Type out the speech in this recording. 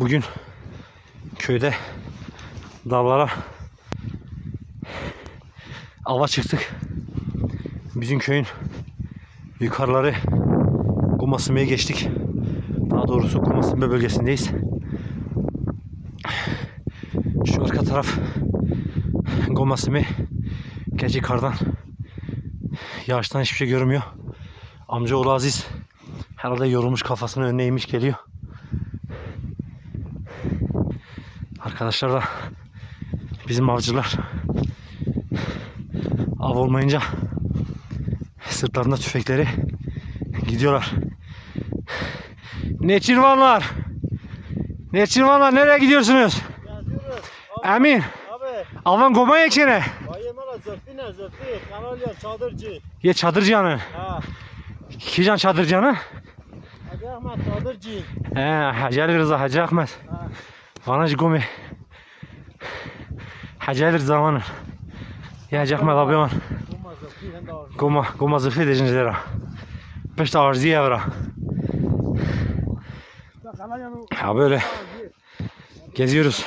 Bugün köyde dağlara ava çıktık. Bizim köyün yukarıları Gumasıme'ye geçtik. Daha doğrusu Gumasıme bölgesindeyiz. Şu arka taraf Gumasıme. Gece kardan yağıştan hiçbir şey görmüyor. Amcaoğlu Aziz herhalde yorulmuş kafasını önüne eğmiş geliyor. Arkadaşlar da bizim avcılar av olmayınca sırtlarında tüfekleri gidiyorlar. Neçirvanlar! Neçirvanlar nereye gidiyorsunuz? Emin, Abi, avan goma ekşene. bayım ala zöfti ne zöfti. Kanalya çadırcı. Ye çadırcanı. Ha. Kijan çadırcanı? Hacı Ahmet çadırcı. He, Hacı Ali Rıza, Hacı Ahmet. Ha. Vanaj Gumi Hacevir zamanın. Yəcək mələbiyon Qoma, qoma zıfı edəcəniz dərə Peşt arzi evra Ha böyle. Geziyoruz.